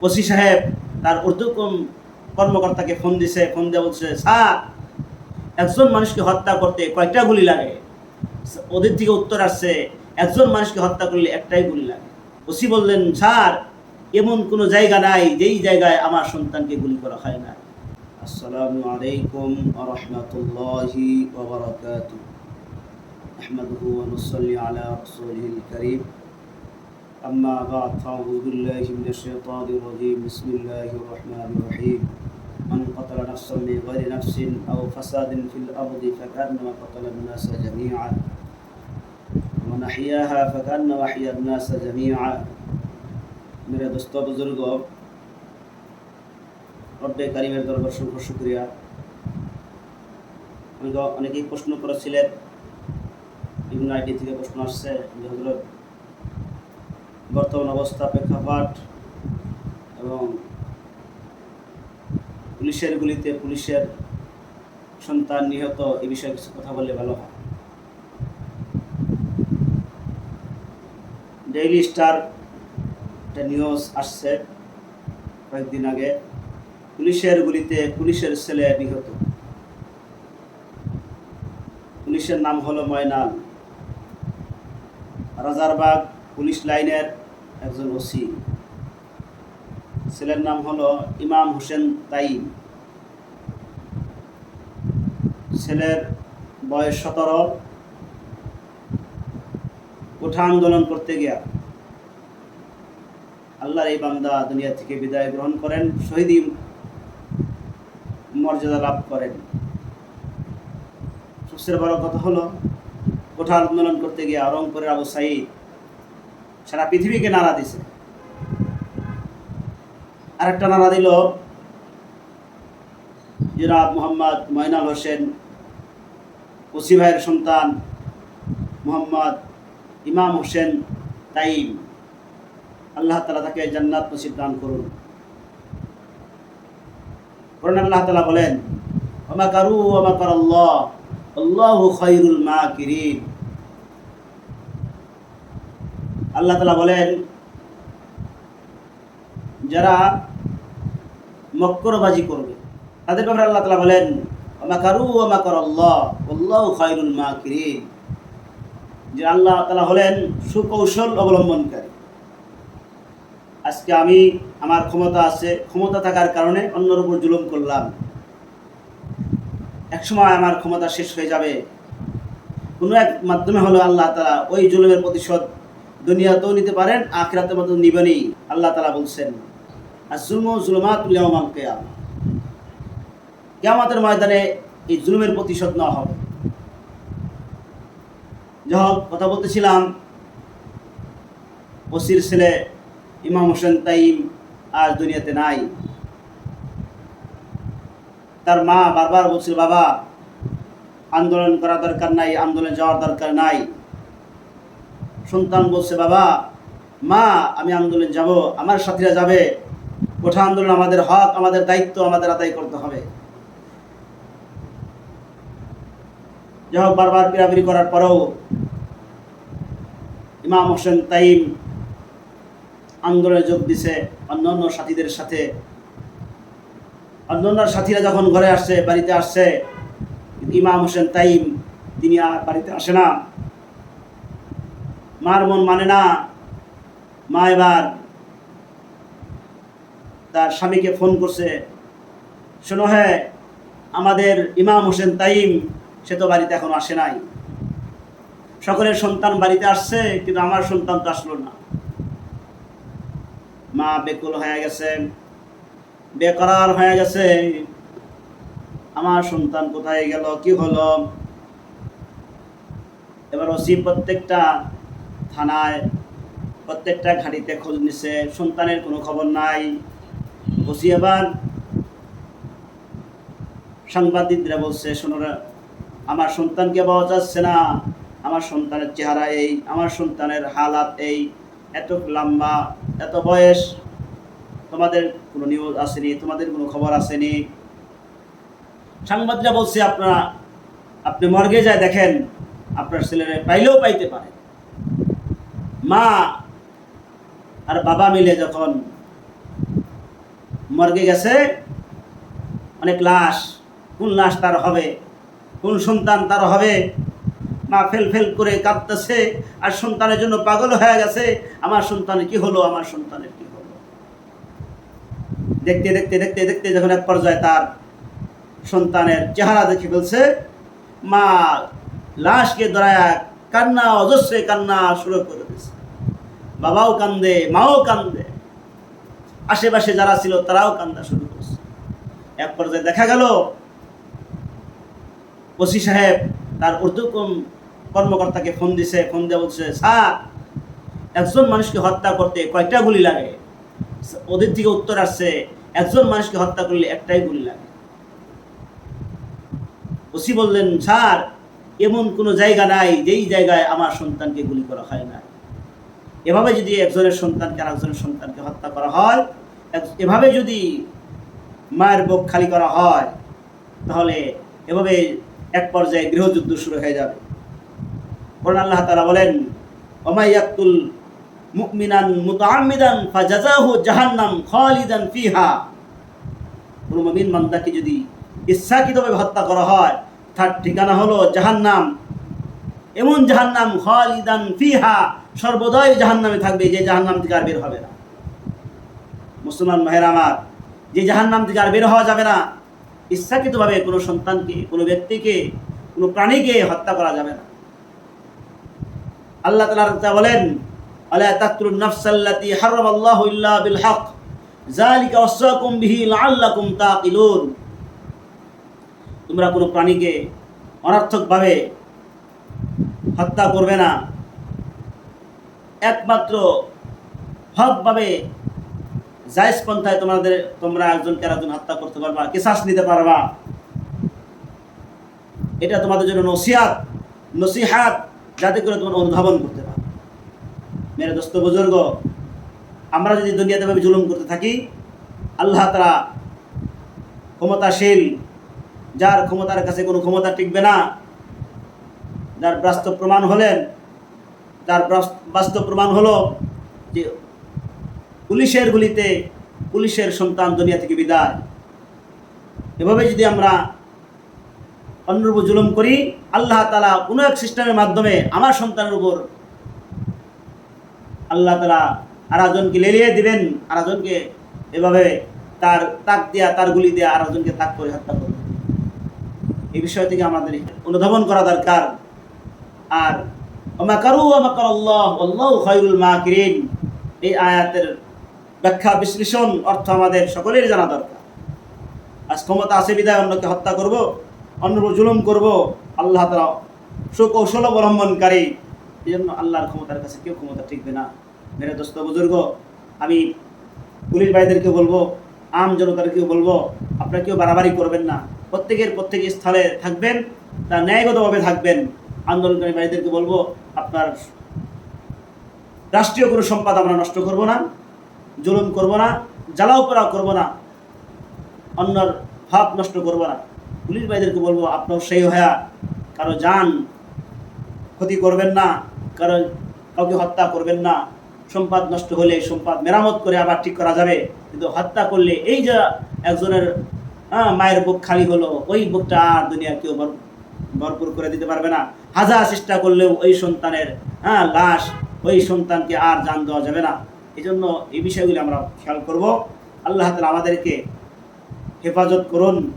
OC সাহেব তার ঊর্ধ্বতম কর্মকর্তাকে ফোন দিছে ফোন দিয়ে বলছে স্যার একজন মানুষকে হত্যা করতে কয়টা গুলি লাগে ওদের থেকে উত্তর আসছে একজন মানুষকে হত্যা করলে একটাই গুলি লাগে ওসি বললেন স্যার এমন কোনো জায়গা নাই যেই জায়গায় আমার সন্তানকে গুলি করা হয় না আসসালামু আলাইকুম ওয়া রাহমাতুল্লাহি ওয়া বারাকাতুহু نحمده ونصلي على رسوله الكريم أما بعد فأعوذ بالله من الشيطان الرجيم بسم الله الرحمن الرحيم من قتل نفسا بغير نفس أو فساد في الأرض فكأنما قتل الناس جميعا ومن أحياها فكأنما أحيا الناس جميعا মেরে দোস্ত বুজুর্গ রব্বে কারিমের দরবার শুভ শুক্রিয়া অনেকেই প্রশ্ন করেছিলেন বিভিন্ন আইডি থেকে প্রশ্ন আসছে যে হজরত বর্তমান অবস্থা প্রেক্ষাপট এবং পুলিশের গুলিতে পুলিশের সন্তান নিহত এ বিষয়ে কিছু কথা বললে ভালো হয়। ডেইলি স্টার একটা নিউজ আসছে কয়েকদিন আগে। পুলিশের গুলিতে পুলিশের ছেলে নিহত। পুলিশের নাম হলো ময়নাল। রাজারবাগ পুলিশ লাইনের একজন ওসি। ছেলের নাম হলো ইমাম হোসেন তাইম। ছেলের বয়স সতেরো। কোঠা আন্দোলন করতে গিয়া আল্লাহর এই বান্দা দুনিয়া থেকে বিদায় গ্রহণ করেন, শহীদ মর্যাদা লাভ করেন। সবচেয়ে বড় কথা হলো কোঠা আন্দোলন করতে গিয়ে রংপুরের আবু সাইদ সারা পৃথিবীকে নাড়া দিছে। আরেকটা নাড়া দিল জনাব মোহাম্মদ ময়নাল হোসেন, ওসি ভাইয়ের সন্তান মোহাম্মদ ইমাম হোসেন তাইম। আল্লাহ তালা তাকে জান্নাত নসিব দান করুন। কোরআন আল্লাহ তালা বলেন ওমা কারু ওমা কর আল্লাহ আল্লাহু খায়রুল মাকিরিন। আল্লাহ তালা বলেন, যারা মক্করবাজি করবে, তাদের ব্যাপারে আল্লাহ তালা বলেন আমাকারু আমাকর আল্লাহ আল্লাহ খায়রুল মাকিরিন। যে আল্লাহ তালা হলেন সুকৌশল অবলম্বনকারী। আজকে আমি আমার ক্ষমতা আছে, ক্ষমতা থাকার কারণে অন্যর উপর জুলুম করলাম। একসময় আমার ক্ষমতা শেষ হয়ে যাবে। কোনো এক মাধ্যমে হলো আল্লাহ তালা ওই জুলুমের প্রতিশোধ দুনিয়াতেও নিতে পারেন, আখরাতের মতো নিবেনই, আল্লাহ তালা বলছেন। আর জুলম কেয়াম। কেয়ামাতের ময়দানে এই জুলুমের প্রতিশোধ নেওয়া হবে। যাই হোক, কথা বলতেছিলাম ওসির ছেলে ইমাম হোসেন তাইম আজ দুনিয়াতে নাই। তার মা বারবার বলছিল, বাবা, আন্দোলন করা দরকার নাই, আন্দোলন যাওয়ার দরকার নাই। সন্তান বলছে, বাবা, মা, আমি আন্দোলন যাব, আমার সাথীরা যাবে। কোঠা আন্দোলন আমাদের হক, আমাদের দায়িত্ব, আমাদের আদায় করতে হবে। যাই হোক, বারবার পিরাপিরি করার পরেও ইমাম হোসেন তাইম আন্দোলনে যোগ দিছে অন্যান্য সাথীদের সাথে। অন্যান্য সাথীরা যখন ঘরে আসছে, বাড়িতে আসছে ইমাম হোসেন তাইম, তিনি আর বাড়িতে আসে না। মার মন মানে না, মা এবার তার স্বামীকে ফোন করছে, শোনো হ্যাঁ আমাদের ইমাম হোসেন তাইম, সে তো বাড়িতে এখনও আসে নাই। সকলের সন্তান বাড়িতে আসছে, কিন্তু আমার সন্তান তো আসলো না। মা বেকুল হয়ে গেছে, বেকরার হয়ে গেছে। আমার সন্তান কোথায় গেল? কি হলো? এবার ওসি প্রত্যেকটা থানায় প্রত্যেকটা ঘাটিতে খোঁজ নিছে, সন্তানের কোনো খবর নাই। ওসি সাংবাদিকরা বলছে শোনোরা আমার সন্তানকে পাওয়া যাচ্ছে না। আমার সন্তানের চেহারা এই, আমার সন্তানের হালাত এই। এত লম্বা, এত বয়স। তোমাদের কোনো নিউজ আসেনি, তোমাদের কোনো খবর আসেনি। সাংবাদিকরা বলছে, আপনারা, আপনি মর্গে যায় দেখেন, আপনার ছেলেরা পাইলেও পাইতে পারে মা আর বাবা মিলে যখন মর্গে গেছে, অনেক লাশ, কোন লাশ তার হবে, কোন সন্তান তার হবে? মা ফেল ফেল করে কাঁদতেছে, আর সন্তানের জন্য পাগল হয়ে গেছে। আমার সন্তানের কি হলো? আমার সন্তানের কি হলো? দেখতে দেখতে দেখতে দেখতে যখন এক পর্যায়ে তার সন্তানের চেহারা দেখে বলছে মা লাশকে দরায়া কান্না, অজস্রে কান্না শুরু করে দিয়েছে। বাবাও কান্দে, মাও কান্দে। আশেপাশে যারা ছিল তারাও কান্দা শুরু করেছে। এক পর্যায়ে দেখা গেল, ওসি সাহেব তার ঊর্ধ্বতন কর্মকর্তাকে ফোন দিছে, ফোন দিয়ে বলছে, স্যার, একজন মানুষকে হত্যা করতে কয়টা গুলি লাগে? ওদের থেকে উত্তর আসছে, একজন মানুষকে হত্যা করলে একটাই গুলি লাগে। ওসি বললেন, স্যার এমন কোনো জায়গা নাই যেই জায়গায় আমার সন্তানকে গুলি করা হয় না। এভাবে যদি একজনের সন্তানকে আর একজনের সন্তানকে হত্যা করা হয় এভাবে যদি মায়ের বুক খালি করা হয়, তাহলে এভাবে এক পর্যায়ে গৃহযুদ্ধ শুরু হয়ে যাবে। কোরআন আল্লাহ তাআলা বলেন ওমাইয়াকুল মুমিনান মুতাআম্মিদান ফাজাযাহু জাহান্নাম খালিদান ফিহা। কোনো মুমিন বান্দাকে যদি ইচ্ছাকৃতভাবে হত্যা করা হয় তার ঠিকানা হলো জাহান্নাম। এমন জাহান্নাম খালিদান ফিহা, সর্বদাই জাহান্নামে থাকবে, যে জাহান্নাম থেকে আর বের হবে না। মুসলমান ভাইয়ের আমার, যে জাহান্নাম থেকে আর বের হওয়া যাবে না, ইচ্ছাকৃতভাবে কোনো সন্তানকে, কোনো ব্যক্তিকে, কোনো প্রাণীকে হত্যা করা যাবে না। আল্লাহ তাআলা বলেন, আলা তাকতুলুন নাফসাল্লাতী হারামাল্লাহু ইল্লা বিল হক, যালিকা ওয়াসাকুম বিহি লাআল্লাকুম তাকিলুন। তোমরা কোনো প্রাণীকে অনর্থকভাবে হত্যা করবে না। একমাত্র হকভাবে জায়জ পন্থায় তোমাদের, তোমরা একজনকে আর একজন হত্যা করতে পারবা, কেসাস নিতে পারবা। এটা তোমাদের জন্য নসিহাত নসিহাত যাতে করে তোমরা অনুধাবন করতে পারো। মেরে দোস্ত বুজুর্গ, আমরা যদি দুনিয়াতে ভাবে জুলুম করতে থাকি, আল্লাহ তারা ক্ষমতাশীল যার ক্ষমতার কাছে কোনো ক্ষমতা টিকবে না, যার বাস্তব প্রমাণ হলেন বাস- বাস্তব প্রমাণ হলো যে পুলিশের গুলিতে পুলিশের সন্তান দুনিয়া থেকে বিদায়। এভাবে যদি আমরা অন্যের উপর জুলুম করি, আল্লাহ তালা কোনো এক সিস্টেমের মাধ্যমে আমার সন্তানের উপর আল্লাহ তালা আরেকজনকে লেলিয়ে দিবেন, আরেকজনকে এভাবে তার তাক দেয়া, তার গুলি দেয়া আরেকজনকে তাক করে হত্যা করবে এই বিষয় থেকে আমাদের অনুধাবন করা দরকার। আর ওমাকারু ওমাকার আল্লাহ আল্লাহ খৈরুল মাকিরিন। এই আয়াতের ব্যাখ্যা, বিশ্লেষণ অর্থ আমাদের সকলের জানা দরকার। আজ ক্ষমতা আছে বিদায় অন্যকে হত্যা করব, অন্যর জুলুম করব। আল্লাহ তালা সুকৌশল অবলম্বনকারী। এই জন্য আল্লাহর ক্ষমতার কাছে কেউ ক্ষমতা টিকবে না। মেরে দোস্ত বুজুর্গ, আমি পুলিশ ভাইদেরকে বলব, আম জনতাদেরকেও বলব, আপনারা কেউ বাড়াবাড়ি করবেন না। প্রত্যেকের প্রত্যেক স্থলে থাকবেন তা ন্যায়গতভাবে থাকবেন। আন্দোলনকারী ভাইদেরকে বলব, আপনার রাষ্ট্রীয় কোনো সম্পদ আমরা নষ্ট করব না, জুলুম করব না, জ্বালাও পোড়াও করব না, অন্যর ভাব নষ্ট করব না। পুলিশ ভাইদেরকে বলব, আপনার সেই হয়া, কারও যান ক্ষতি করবেন না, কারও কাউকে হত্যা করবেন না। সম্পদ নষ্ট হলে সম্পদ মেরামত করে আবার ঠিক করা যাবে, কিন্তু হত্যা করলে এই যে একজনের মায়ের বুক খালি হলো, ওই বুকটা আর দুনিয়া কেউ ভর- ভরপুর করে দিতে পারবে না। হাজার চেষ্টা করলেও ওই সন্তানের হ্যাঁ লাশ ওই সন্তানকে আর জান দেওয়া যাবে না। এই জন্য এই বিষয়গুলি আমরা খেয়াল করব। আল্লাহ তালা আমাদেরকে হেফাজত করুন।